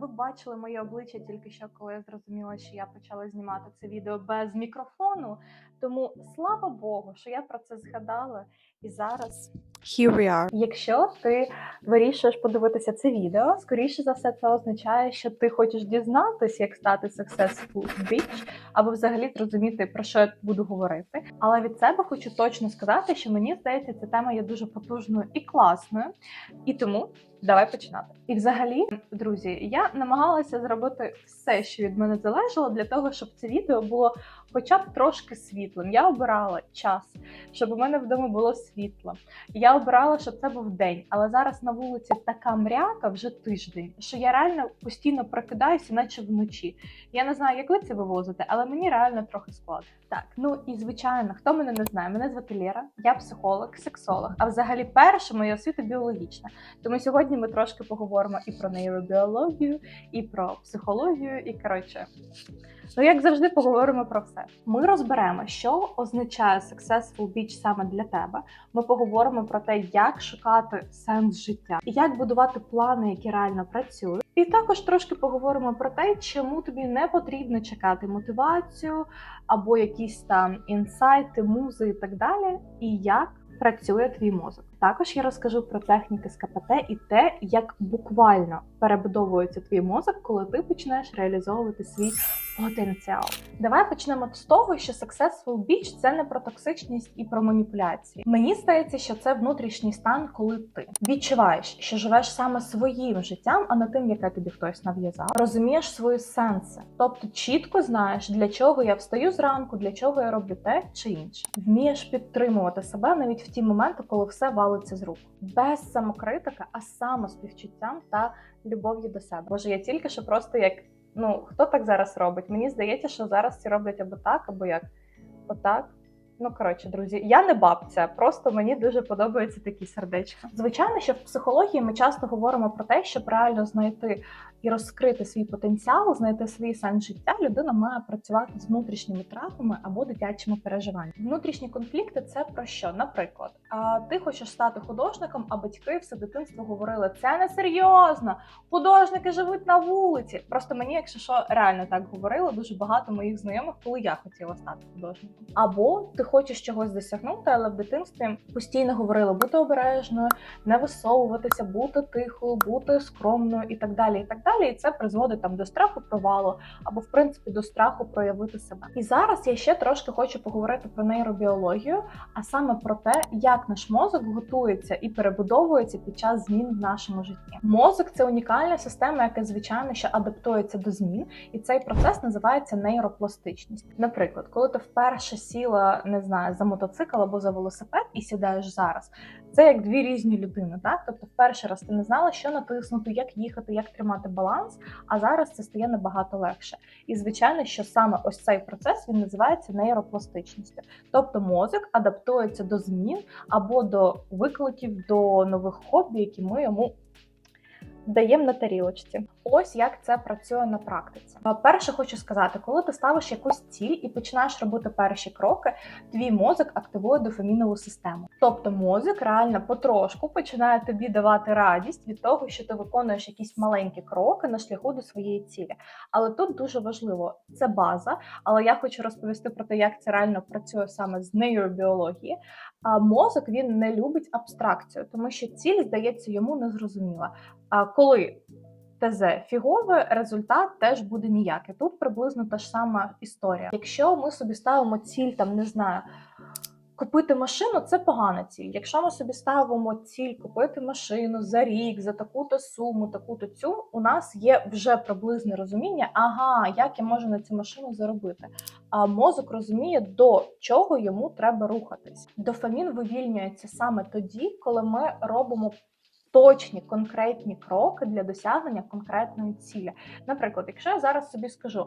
Ви бачили моє обличчя тільки що, коли я зрозуміла, що я почала знімати це відео без мікрофону. Тому слава Богу, що я про це згадала. І зараз, Here we are. якщо ти вирішуєш подивитися це відео, скоріше за все, це означає, що ти хочеш дізнатися, як стати successful bitch, або взагалі зрозуміти, про що я буду говорити. Але від себе хочу точно сказати, що мені здається, ця тема є дуже потужною і класною. І тому давай починати. І взагалі, друзі, я намагалася зробити все, що від мене залежало, для того, щоб це відео було хоча б трошки світлим. Я обирала час, щоб у мене вдома було світло. Я обирала, щоб це був день, але зараз на вулиці така мряка вже тиждень, що я реально постійно прокидаюся, наче вночі. Я не знаю, як ви це вивозите, але мені реально трохи складно. Так, ну і звичайно, хто мене не знає, мене звати Лєра, я психолог, сексолог, а взагалі перша моя освіта біологічна. Тому сьогодні ми трошки поговоримо і про нейробіологію, і про психологію, і коротше. Ну, як завжди, поговоримо про все. Ми розберемо, що означає successful bitch саме для тебе. Ми поговоримо про те, як шукати сенс життя, як будувати плани, які реально працюють. І також трошки поговоримо про те, чому тобі не потрібно чекати мотивацію або якісь там інсайти, музи і так далі, і як працює твій мозок. Також я розкажу про техніки з КПТ і те, як буквально перебудовується твій мозок, коли ти почнеш реалізовувати свій потенціал. Давай почнемо з того, що successful bitch – це не про токсичність і про маніпуляції. Мені здається, що це внутрішній стан, коли ти відчуваєш, що живеш саме своїм життям, а не тим, яке тобі хтось нав'язав. Розумієш свої сенси, тобто чітко знаєш, для чого я встаю зранку, для чого я роблю те чи інше. Вмієш підтримувати себе навіть в ті моменти, коли все валиться з рук, без самокритика, а самоспівчуттям та любов'ю до себе. Боже, я тільки що просто як ну хто так зараз робить? Мені здається, що зараз всі роблять або так, або як отак. Ну коротше, друзі, я не бабця, просто мені дуже подобаються такі сердечка. Звичайно, що в психології ми часто говоримо про те, щоб реально знайти і розкрити свій потенціал, знайти свій сенс життя, людина має працювати з внутрішніми травмами або дитячими переживаннями. Внутрішні конфлікти це про що? Наприклад, ти хочеш стати художником, а батьки все дитинство говорили: це не серйозно, художники живуть на вулиці. Просто мені, якщо що, реально так говорили дуже багато моїх знайомих, коли я хотіла стати художником. Або ти хочеш чогось досягнути, але в дитинстві постійно говорили бути обережною, не висовуватися, бути тихою, бути скромною і так далі. І так далі. І це призводить там до страху провалу або в принципі до страху проявити себе. І зараз я ще трошки хочу поговорити про нейробіологію, а саме про те, як наш мозок готується і перебудовується під час змін в нашому житті. Мозок це унікальна система, яка звичайно що адаптується до змін, і цей процес називається нейропластичність. Наприклад, коли ти вперше сіла, знаю, за мотоцикл або за велосипед і сідаєш зараз, це як дві різні людини. Так, тобто, в перший раз ти не знала, що натиснути, як їхати, як тримати баланс. А зараз це стає набагато легше. І звичайно, що саме ось цей процес він називається нейропластичністю. Тобто мозок адаптується до змін або до викликів, до нових хобі, які ми йому даємо на тарілочці. Ось як це працює на практиці. Перше хочу сказати, коли ти ставиш якусь ціль і починаєш робити перші кроки, твій мозок активує дофамінову систему. Тобто мозок реально потрошку починає тобі давати радість від того, що ти виконуєш якісь маленькі кроки на шляху до своєї цілі. Але тут дуже важливо це база. Але я хочу розповісти про те, як це реально працює саме з нейробіології. А мозок він не любить абстракцію, тому що ціль здається йому незрозуміла. А коли ТЗ фігове, результат теж буде ніякий. Тут приблизно та ж сама історія. Якщо ми собі ставимо ціль, там не знаю. Купити машину це погана ціль. Якщо ми собі ставимо ціль купити машину за рік, за таку-то суму, таку-то цю, у нас є вже приблизне розуміння, ага, як я можу на цю машину заробити. А мозок розуміє, до чого йому треба рухатись. Дофамін вивільнюється саме тоді, коли ми робимо. Точні конкретні кроки для досягнення конкретної цілі. Наприклад, якщо я зараз собі скажу,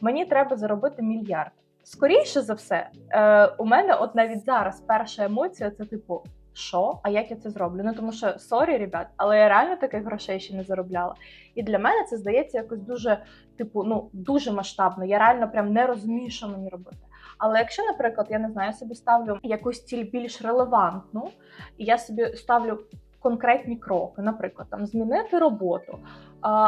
мені треба заробити мільярд. Скоріше за все, е, у мене от навіть зараз перша емоція це типу, що? А як я це зроблю? Ну тому що сорі, ребят, але я реально таких грошей ще не заробляла. І для мене це здається якось дуже, типу, ну дуже масштабно. Я реально прям не розумію, що мені робити. Але якщо, наприклад, я не знаю, я собі ставлю якусь ціль більш релевантну, і я собі ставлю конкретні кроки, наприклад, там змінити роботу,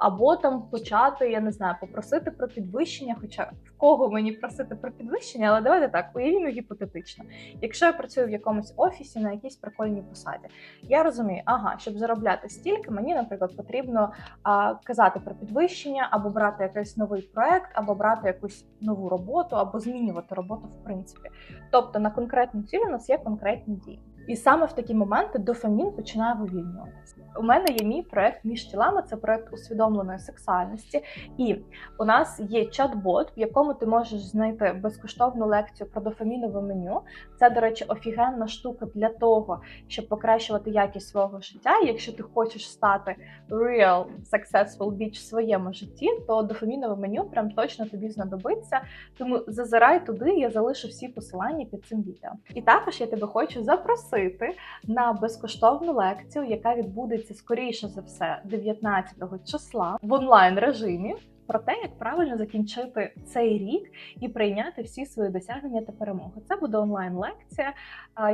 або там почати, я не знаю, попросити про підвищення. Хоча в кого мені просити про підвищення, але давайте так, уявімо гіпотетично. Якщо я працюю в якомусь офісі на якійсь прикольній посаді, я розумію, ага, щоб заробляти стільки, мені, наприклад, потрібно а, казати про підвищення, або брати якийсь новий проект, або брати якусь нову роботу, або змінювати роботу в принципі. Тобто на конкретну ціль у нас є конкретні дії. І саме в такі моменти дофамін починає вивільнюватися. У мене є мій проект між тілами, це проект усвідомленої сексуальності. І у нас є чат-бот, в якому ти можеш знайти безкоштовну лекцію про дофамінове меню. Це, до речі, офігенна штука для того, щоб покращувати якість свого життя. Якщо ти хочеш стати real successful bitch в своєму житті, то дофамінове меню прям точно тобі знадобиться. Тому зазирай туди, я залишу всі посилання під цим відео. І також я тебе хочу запросити на безкоштовну лекцію, яка відбудеться скоріше за все 19 числа в онлайн режимі. Про те, як правильно закінчити цей рік і прийняти всі свої досягнення та перемоги. Це буде онлайн-лекція.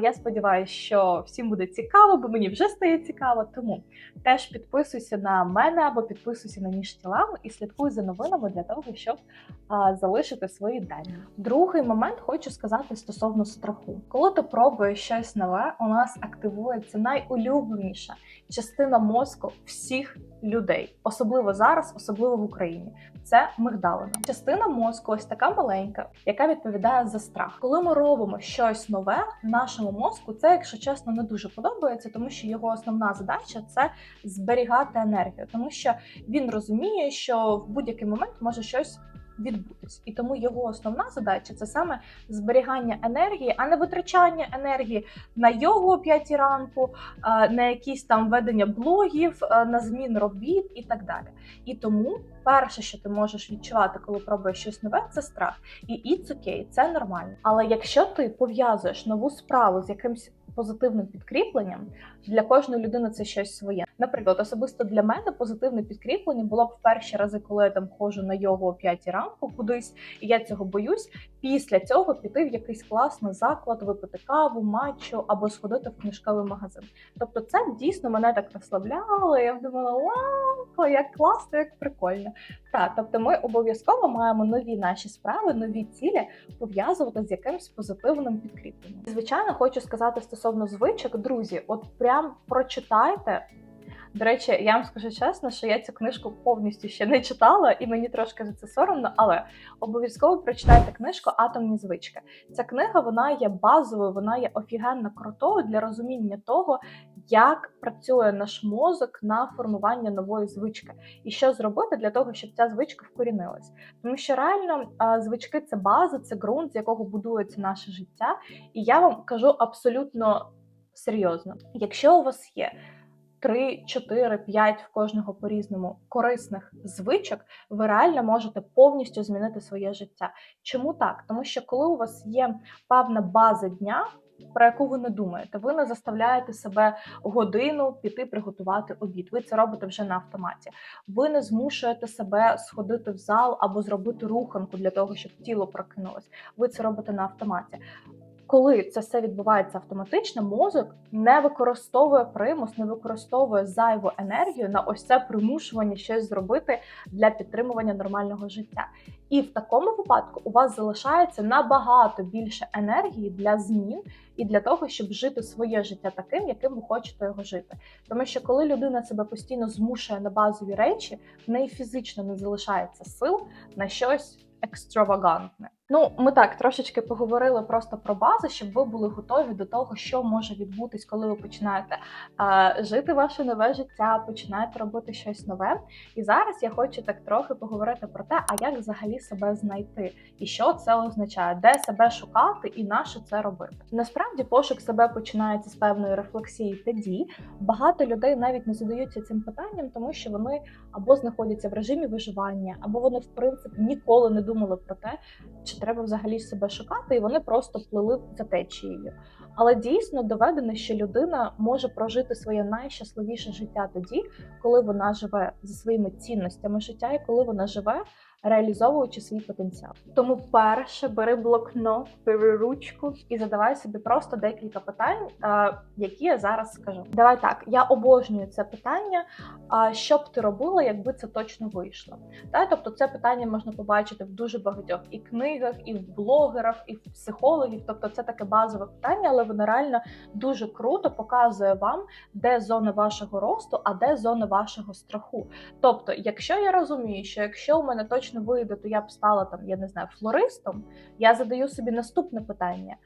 Я сподіваюся, що всім буде цікаво, бо мені вже стає цікаво. Тому теж підписуйся на мене або підписуйся на між тілами і слідкуй за новинами для того, щоб залишити свої дані. Другий момент хочу сказати стосовно страху. Коли ти пробуєш щось нове, у нас активується найулюбленіша частина мозку всіх людей, особливо зараз, особливо в Україні. Це мигдалина. Частина мозку, ось така маленька, яка відповідає за страх. Коли ми робимо щось нове, нашому мозку це, якщо чесно, не дуже подобається, тому що його основна задача це зберігати енергію, тому що він розуміє, що в будь-який момент може щось. Відбутись, і тому його основна задача це саме зберігання енергії, а не витрачання енергії на йогу о 5 ранку, на якісь там ведення блогів, на змін робіт і так далі. І тому перше, що ти можеш відчувати, коли пробуєш щось нове, це страх. І it's okay, це нормально. Але якщо ти пов'язуєш нову справу з якимсь позитивним підкріпленням, для кожної людини це щось своє. Наприклад, особисто для мене позитивне підкріплення було б в перші рази, коли я там ходжу на йогу о 5 ранку кудись, і я цього боюсь. Після цього піти в якийсь класний заклад, випити каву, матчу або сходити в книжковий магазин. Тобто, це дійсно мене так розслабляло. Я думала, вау, як класно, як прикольно. Так, тобто, ми обов'язково маємо нові наші справи, нові цілі пов'язувати з якимось позитивним підкріпленням. Звичайно, хочу сказати стосовно звичок, друзі, от прям прочитайте. До речі, я вам скажу чесно, що я цю книжку повністю ще не читала, і мені трошки за це соромно, але обов'язково прочитайте книжку Атомні звички. Ця книга вона є базовою, вона є офігенно крутою для розуміння того, як працює наш мозок на формування нової звички, і що зробити для того, щоб ця звичка вкорінилась. Тому що реально звички це база, це ґрунт, з якого будується наше життя. І я вам кажу абсолютно серйозно: якщо у вас є 3, 4, 5 в кожного по різному корисних звичок, ви реально можете повністю змінити своє життя. Чому так? Тому що коли у вас є певна база дня. Про яку ви не думаєте, ви не заставляєте себе годину піти приготувати обід. Ви це робите вже на автоматі. Ви не змушуєте себе сходити в зал або зробити руханку для того, щоб тіло прокинулось. Ви це робите на автоматі коли це все відбувається автоматично, мозок не використовує примус, не використовує зайву енергію на ось це примушування щось зробити для підтримування нормального життя. І в такому випадку у вас залишається набагато більше енергії для змін і для того, щоб жити своє життя таким, яким ви хочете його жити. Тому що коли людина себе постійно змушує на базові речі, в неї фізично не залишається сил на щось екстравагантне. Ну, ми так трошечки поговорили просто про базу, щоб ви були готові до того, що може відбутись, коли ви починаєте а, жити ваше нове життя, починаєте робити щось нове. І зараз я хочу так трохи поговорити про те, а як взагалі себе знайти, і що це означає, де себе шукати і на що це робити. Насправді пошук себе починається з певної рефлексії тоді. Багато людей навіть не задаються цим питанням, тому що вони або знаходяться в режимі виживання, або вони в принципі ніколи не думали про те, чи треба взагалі себе шукати, і вони просто плили за течією. Але дійсно доведено, що людина може прожити своє найщасливіше життя тоді, коли вона живе за своїми цінностями життя, і коли вона живе реалізовуючи свій потенціал. Тому перше бери блокнот, бери ручку і задавай собі просто декілька питань, е, які я зараз скажу. Давай так, я обожнюю це питання. А що б ти робила, якби це точно вийшло? Та тобто, це питання можна побачити в дуже багатьох і книгах, і в блогерах, і в психологів. Тобто, це таке базове питання, але воно реально дуже круто показує вам, де зона вашого росту, а де зона вашого страху. Тобто, якщо я розумію, що якщо у мене точно вийде, то я б стала там, я не знаю, флористом, я задаю собі наступне питання.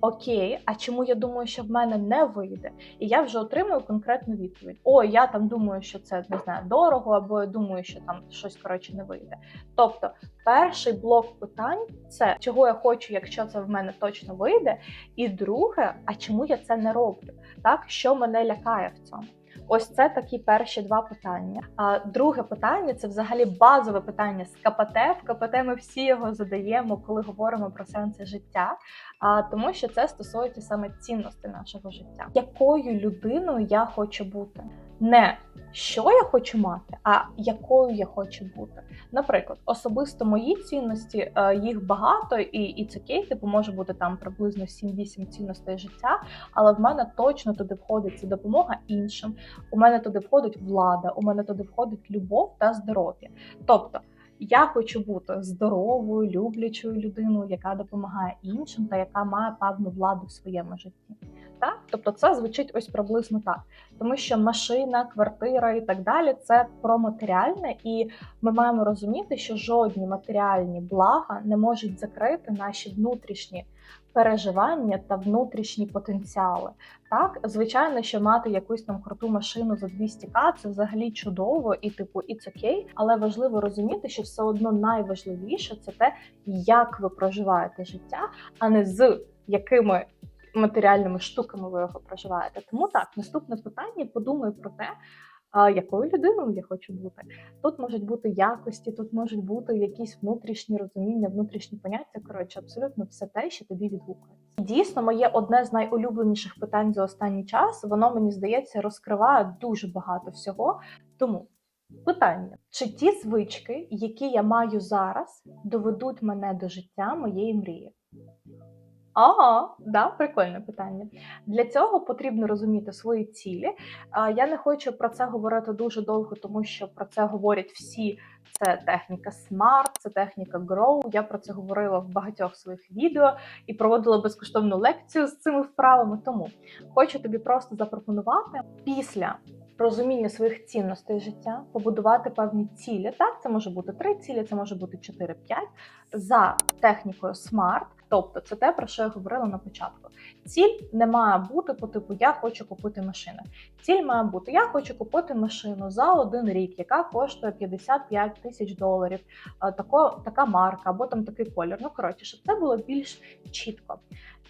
Окей, а чому я думаю, що в мене не вийде? І я вже отримую конкретну відповідь. О, я там думаю, що це не знаю дорого, або я думаю, що там щось коротше не вийде. Тобто, перший блок питань це чого я хочу, якщо це в мене точно вийде. І друге, а чому я це не роблю? Так, що мене лякає в цьому? Ось це такі перші два питання. А друге питання це взагалі базове питання з КПТ. В КПТ ми всі його задаємо, коли говоримо про сенси життя. А тому, що це стосується саме цінності нашого життя. Якою людиною я хочу бути? Не що я хочу мати, а якою я хочу бути. Наприклад, особисто мої цінності, е, їх багато, і і це окей, типу може бути там приблизно 7-8 цінностей життя, але в мене точно туди входить це допомога іншим. У мене туди входить влада, у мене туди входить любов та здоров'я. Тобто. Я хочу бути здоровою, люблячою людиною, яка допомагає іншим та яка має певну владу в своєму житті. Так, тобто, це звучить ось приблизно так, тому що машина, квартира і так далі це про матеріальне, і ми маємо розуміти, що жодні матеріальні блага не можуть закрити наші внутрішні переживання та внутрішні потенціали. Так, звичайно, що мати якусь там круту машину за 200к це взагалі чудово і типу і окей, але важливо розуміти, що все одно найважливіше це те, як ви проживаєте життя, а не з якими матеріальними штуками ви його проживаєте. Тому так, наступне питання: подумай про те. Якою людиною я хочу бути? Тут можуть бути якості, тут можуть бути якісь внутрішні розуміння, внутрішні поняття. Коротше, абсолютно все те, що тобі відгукується. Дійсно, моє одне з найулюбленіших питань за останній час. Воно мені здається розкриває дуже багато всього. Тому питання: чи ті звички, які я маю зараз, доведуть мене до життя моєї мрії? Ага, да, прикольне питання. Для цього потрібно розуміти свої цілі. Я не хочу про це говорити дуже довго, тому що про це говорять всі. Це техніка SMART, це техніка GROW. Я про це говорила в багатьох своїх відео і проводила безкоштовну лекцію з цими вправами. Тому хочу тобі просто запропонувати після розуміння своїх цінностей життя, побудувати певні цілі. Так, це може бути три цілі, це може бути 4-5 за технікою SMART. Тобто це те, про що я говорила на початку. Ціль не має бути по типу Я хочу купити машину. Ціль має бути Я хочу купити машину за один рік, яка коштує 55 тисяч доларів. Тако, така марка або там такий колір. Ну коротше, щоб це було більш чітко.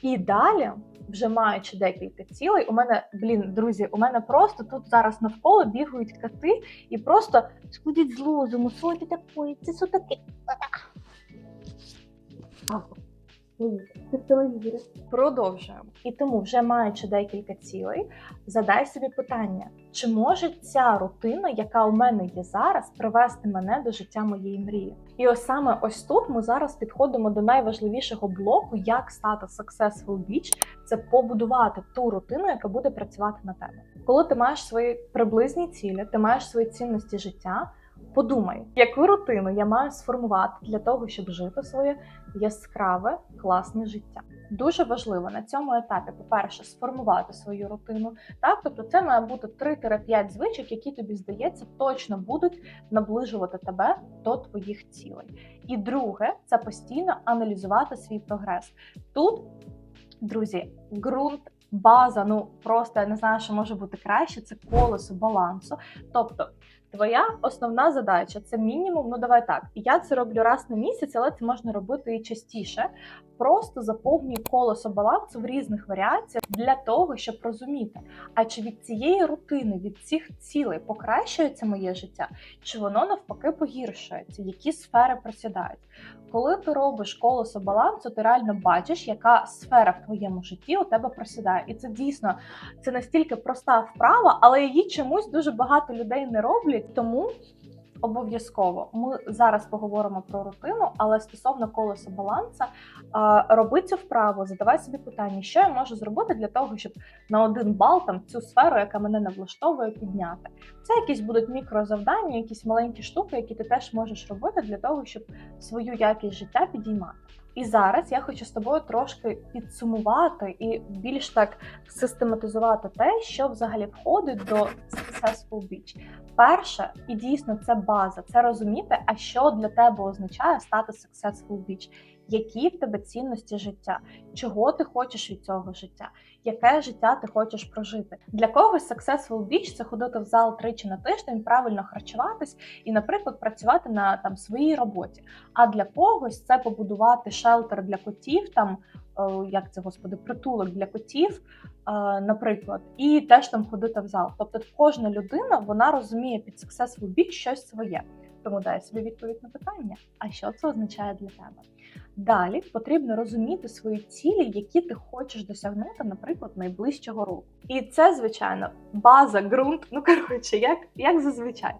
І далі, вже маючи декілька цілей, у мене, блін, друзі, у мене просто тут зараз навколо бігають коти і просто сходять з лозуму, що такої, це що таке? Продовжуємо. І тому, вже маючи декілька цілей, задай собі питання: чи може ця рутина, яка у мене є зараз, привести мене до життя моєї мрії? І ось саме ось тут ми зараз підходимо до найважливішого блоку, як стати successful beach – це побудувати ту рутину, яка буде працювати на тебе. Коли ти маєш свої приблизні цілі, ти маєш свої цінності життя. Подумай, яку рутину я маю сформувати для того, щоб жити своє яскраве, класне життя. Дуже важливо на цьому етапі, по-перше, сформувати свою рутину. Так, тобто це має бути 3-5 звичок, які тобі здається, точно будуть наближувати тебе до твоїх цілей. І друге, це постійно аналізувати свій прогрес. Тут, друзі, ґрунт. База, ну просто я не знаю, що може бути краще. Це колесо балансу. Тобто Твоя основна задача це мінімум. Ну давай так. Я це роблю раз на місяць, але це можна робити і частіше. Просто заповнюй колесо балансу в різних варіаціях для того, щоб розуміти, а чи від цієї рутини, від цих цілей покращується моє життя, чи воно навпаки погіршується, які сфери просідають. Коли ти робиш колесо балансу, ти реально бачиш, яка сфера в твоєму житті у тебе просідає. І це дійсно це настільки проста вправа, але її чомусь дуже багато людей не роблять. Тому Обов'язково ми зараз поговоримо про рутину, але стосовно колеса баланса, роби цю вправу, задавай собі питання, що я можу зробити для того, щоб на один бал там цю сферу, яка мене не влаштовує, підняти. Це якісь будуть мікрозавдання, якісь маленькі штуки, які ти теж можеш робити для того, щоб свою якість життя підіймати. І зараз я хочу з тобою трошки підсумувати і більш так систематизувати те, що взагалі входить до Successful Beach. Перше, і дійсно це база, це розуміти, а що для тебе означає стати Successful Beach. Які в тебе цінності життя, чого ти хочеш від цього життя, яке життя ти хочеш прожити? Для когось Successful Beach – це ходити в зал тричі на тиждень, правильно харчуватись і, наприклад, працювати на там своїй роботі. А для когось це побудувати шелтер для котів, там е, як це господи, притулок для котів, е, наприклад, і теж там ходити в зал. Тобто, кожна людина вона розуміє під Successful Beach щось своє. Тому дай собі відповідь на питання, а що це означає для тебе? Далі потрібно розуміти свої цілі, які ти хочеш досягнути, наприклад, найближчого року. І це, звичайно, база, ґрунт, ну коротше, як, як зазвичай.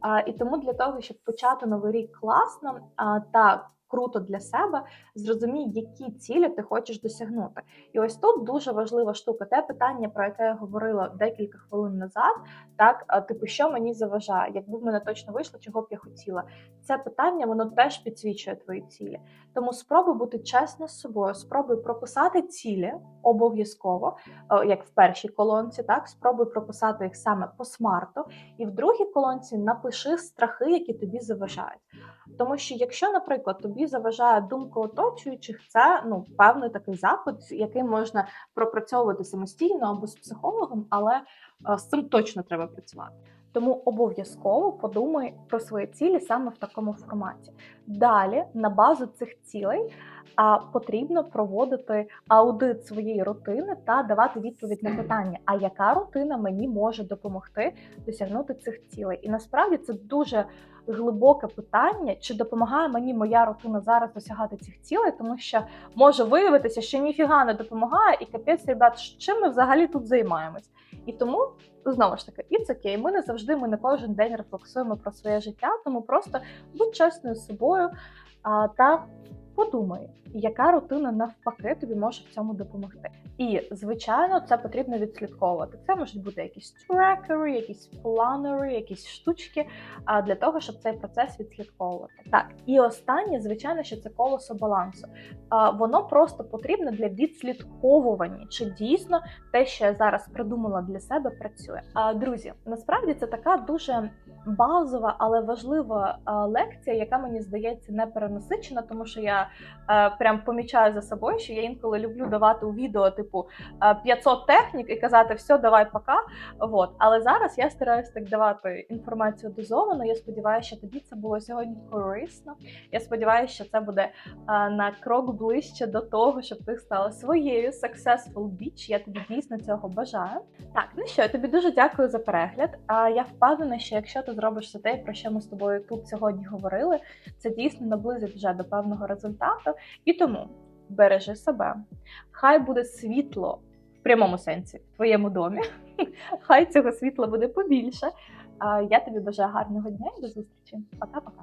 А, і тому для того, щоб почати новий рік класно а, та круто для себе, зрозумій, які цілі ти хочеш досягнути. І ось тут дуже важлива штука. Те питання, про яке я говорила декілька хвилин назад, так типу, що мені заважає, якби в мене точно вийшло, чого б я хотіла. Це питання воно теж підсвічує твої цілі. Тому спробуй бути чесна з собою, спробуй прописати цілі обов'язково, як в першій колонці, так спробуй прописати їх саме по смарту, і в другій колонці напиши страхи, які тобі заважають. Тому що, якщо, наприклад, тобі заважає думка оточуючих, це ну певний такий запит, який можна пропрацьовувати самостійно або з психологом, але е, з цим точно треба працювати. Тому обов'язково подумай про свої цілі саме в такому форматі. Далі, на базу цих цілей, а потрібно проводити аудит своєї рутини та давати відповідь на питання, а яка рутина мені може допомогти досягнути цих цілей? І насправді це дуже глибоке питання, чи допомагає мені моя рутина зараз досягати цих цілей, тому що може виявитися, що ніфіга не допомагає, і капець, ребят, чим ми взагалі тут займаємось? І тому знову ж таки, і це. Ми не завжди, ми не кожен день рефлексуємо про своє життя, тому просто будь чесною з собою а, та подумай, яка рутина навпаки тобі може в цьому допомогти. І звичайно, це потрібно відслідковувати. Це можуть бути якісь трекери, якісь планери, якісь штучки а, для того, щоб цей процес відслідковувати. Так, і останнє, звичайно, що це колесо балансу. Воно просто потрібно для відслідковування, чи дійсно те, що я зараз придумала для себе, працює. А, Друзі, насправді це така дуже базова, але важлива лекція, яка мені здається не перенасичена, тому що я е, прям помічаю за собою, що я інколи люблю давати у відео типу е, 500 технік і казати все, давай пока. Вот. Але зараз я стараюся так давати інформацію дозовано. Я сподіваюся, що тобі це було сьогодні корисно. Я сподіваюся, що це буде е, на крок ближче до того, щоб ти стала своєю successful bitch. Я тобі дійсно цього бажаю. Так, ну що, я тобі дуже дякую за перегляд. А я впевнена, що якщо ти зробиш все те, про що ми з тобою тут сьогодні говорили, це дійсно наблизить вже до певного результату. І тому бережи себе. Хай буде світло в прямому сенсі в твоєму домі. Хай цього світла буде побільше. Я тобі бажаю гарного дня і до зустрічі. Пока-пока.